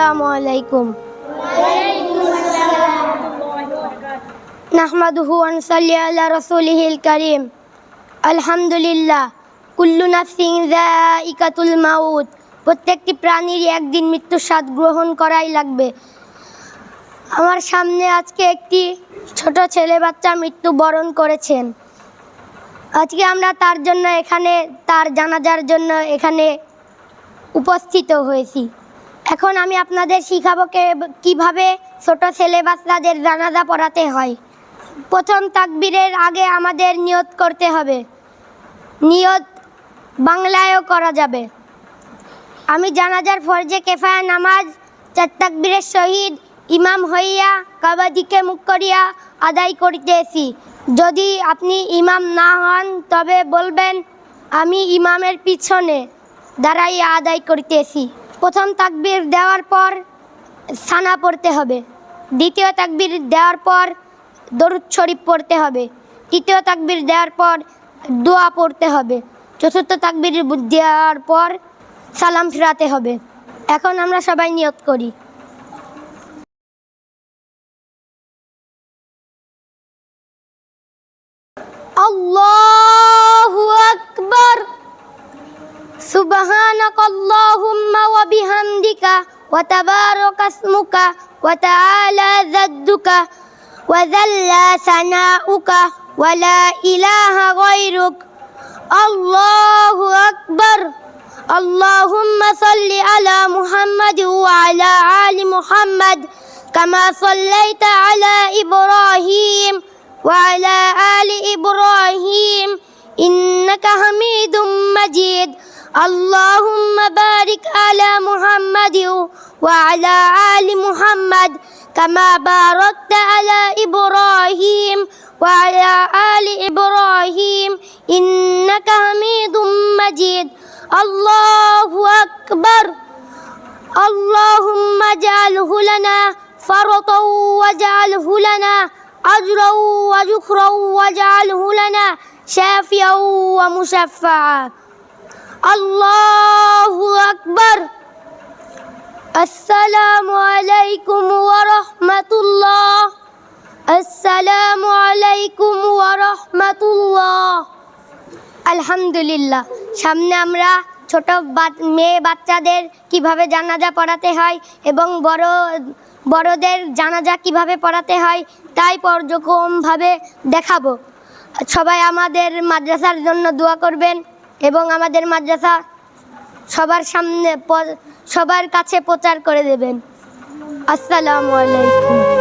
আসসালামু আলাইকুম। নাহমাদুহু আনসাল্লি আলা রাসূলিহিল কারীম। আলহামদুলিল্লাহ, কুল্লু নাফসিন যায়িকাতুল মাউত। প্রত্যেকটি প্রাণীর একদিন মৃত্যুর স্বাদ গ্রহণ করাই লাগবে। আমার সামনে আজকে একটি ছোট ছেলে বাচ্চা মৃত্যুবরণ করেছেন। আজকে আমরা তার জন্য এখানে, তার জানাজার জন্য এখানে উপস্থিত হয়েছি। এখন আমি আপনাদের শিখাবো কীভাবে ছোট ছেলে বাচ্চাদের জানাজা পড়াতে হয়। প্রথম তাকবীরের আগে আমাদের নিয়ত করতে হবে। নিয়ত বাংলায়ও করা যাবে। আমি জানাজার ফরজে কেফায়া নামাজ, চার তাকবীরের শহীদ, ইমাম হইয়া কাবাদিকে মুখ করিয়া আদায় করিতেছি। যদি আপনি ইমাম না হন, তবে বলবেন, আমি ইমামের পিছনে দাঁড়াইয়া আদায় করিতেছি। প্রথম তাকবির দেওয়ার পর সানা পড়তে হবে। দ্বিতীয় তাকবির দেওয়ার পর দরুদ শরীফ পড়তে হবে। তৃতীয় তাকবির দেওয়ার পর দোয়া পড়তে হবে। চতুর্থ তাকবীর দেওয়ার পর সালাম ফিরাতে হবে। এখন আমরা সবাই নিয়ত করি। আল্লাহু আকবার। سبحانك اللهم وبحمدك وتبارك اسمك وتعالى ذدك وذل ثناؤك ولا إله غيرك. الله أكبر. اللهم صل على محمد وعلى آل محمد كما صليت على إبراهيم وعلى آل إبراهيم. إنك حميد اللهم بارك على محمد وعلى آل محمد كما باركت على إبراهيم وعلى آل إبراهيم إنك حميد مجيد. الله أكبر. اللهم اجعله لنا فرطا واجعله لنا أجرا وذكرا واجعله لنا شافيا ومشفعا. আল্লাহু আকবার। আসসালামু আলাইকুম ওয়া রাহমাতুল্লাহ। আসসালামু আলাইকুম ওয়া রাহমাতুল্লাহ। আলহামদুলিল্লাহ। সামনে আমরা ছোট মেয়ে বাচ্চাদের কীভাবে জানাজা পড়াতে হয় এবং বড়, বড়দের জানাজা কীভাবে পড়াতে হয় তাই পর্যক্রমভাবে দেখাবো। সবাই আমাদের মাদ্রাসার জন্য দোয়া করবেন। এবং আমাদের মাদ্রাসা সবার সামনে সবার কাছে প্রচার করে দেবেন। আসসালামু আলাইকুম।